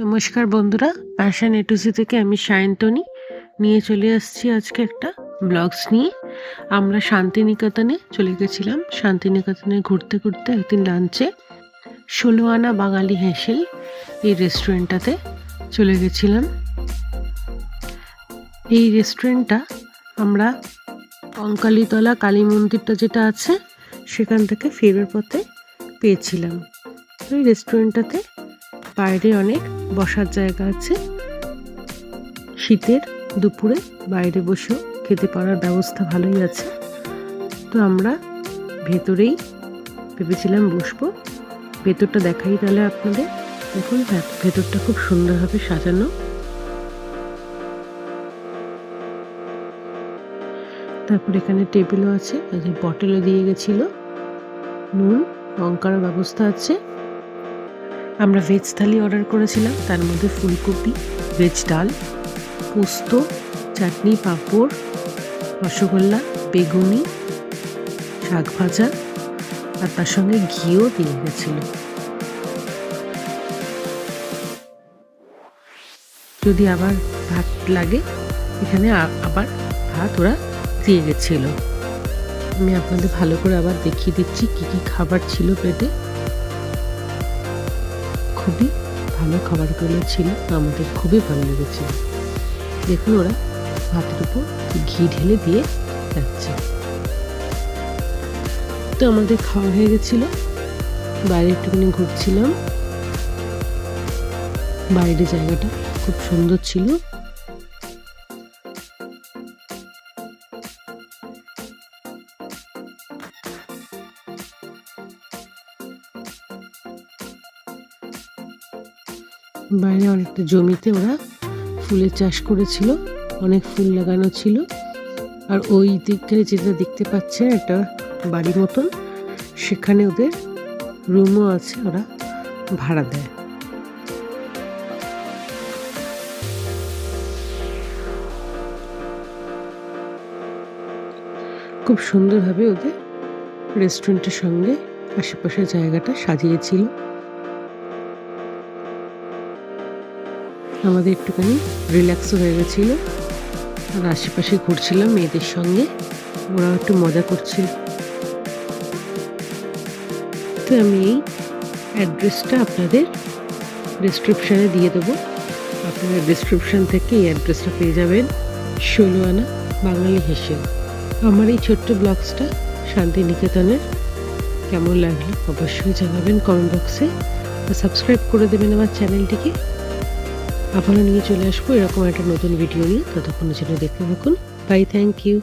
নমস্কার বন্ধুরা প্যাশন এটুসি থেকে আমি সায়ন্তনী। নিয়ে চলে আসছি আজকে একটা ব্লগস নিয়ে। আমরা শান্তিনিকেতনে চলে গেছিলাম। শান্তিনিকেতনে ঘুরতে ঘুরতে একদিন লাঞ্চে ষোলো আনা বাঙালি হেঁসেল এই রেস্টুরেন্টটাতে চলে গেছিলাম। এই রেস্টুরেন্টটা আমরা কঙ্কালীতলা কালী মন্দিরটা যেটা আছে, সেখান থেকে ফেরার পথে পেয়েছিলাম। এই রেস্টুরেন্টটাতে বাইরে অনেক বসার জায়গা আছে। শীতের দুপুরে বাইরে বসেও খেতে পারার ব্যবস্থা ভালোই আছে। তো আমরা ভেতরেই ভেবেছিলাম বসবো। ভেতরটা দেখাই তাহলে আপনাদের। দেখুন ভে- ভেতরটা খুব সুন্দরভাবে সাজানো। তারপর এখানে টেবিলও আছে বটেলও দিয়ে গেছিল। নুন, লঙ্কারও ব্যবস্থা আছে। আমরা ভেজ থালি অর্ডার করেছিলাম, তার মধ্যে ফুলকপি ভেজ ডাল, পোস্ত, চাটনি, পাঁপড়, রসগোল্লা, বেগুনি, শাক ভাজা, আর তার সঙ্গে ঘিও দিয়ে গেছিল যদি আবার ভাত লাগে, এখানে আবার ভাত ওরা দিয়ে গেছিল। আমি আপনাদের ভালো করে আবার দেখিয়ে দিচ্ছি কি কি খাবার ছিল পেটে। খুবই ভালো খাবারগুলো ছিল, আমাদের খুবই ভালো লেগেছিল। দেখুন ওরা ভাতের উপর ঘি ঢেলে দিয়ে যাচ্ছে তো আমাদের খাওয়া হয়ে গেছিল। বাইরে একটুখানি ঘুরছিলাম। বাইরের জায়গাটা খুব সুন্দর ছিল। বাইরে অনেকটা জমিতে ওরা ফুলের চাষ করেছিল, অনেক ফুল লাগানো ছিল। আর ওই দিকটায় যেটা দেখতে পাচ্ছেন, একটা বাড়ি মতন, সেখানে ওদের রুমও আছে, ওরা ভাড়া দেয়। খুব সুন্দরভাবে ওদের রেস্টুরেন্টের সঙ্গে আশেপাশের জায়গাটা সাজিয়েছিল। আমাদের একটুখানি রিল্যাক্সও হয়ে গেছিল। আর আশেপাশে ঘুরছিলাম মেয়েদের সঙ্গে। ওরাও একটু মজা করছিল তো আমি এই অ্যাড্রেসটা আপনাদের ডিসক্রিপশানে দিয়ে দেবো। আপনারা ডিসক্রিপশান থেকে এই অ্যাড্রেসটা পেয়ে যাবেন ষোলো আনা বাঙালি হেসেল আমার এই ছোট্ট ব্লগসটা শান্তিনিকেতনের। কেমন লাগল অবশ্যই জানাবেন কমেন্ট বক্সে সাবস্ক্রাইব করে দেবেন আমার চ্যানেলটিকে আবারও নিয়ে চলে আসব এরকম একটা নতুন ভিডিও নিয়ে। ততক্ষণের জন্য দেখতে থাকুন। Bye thank you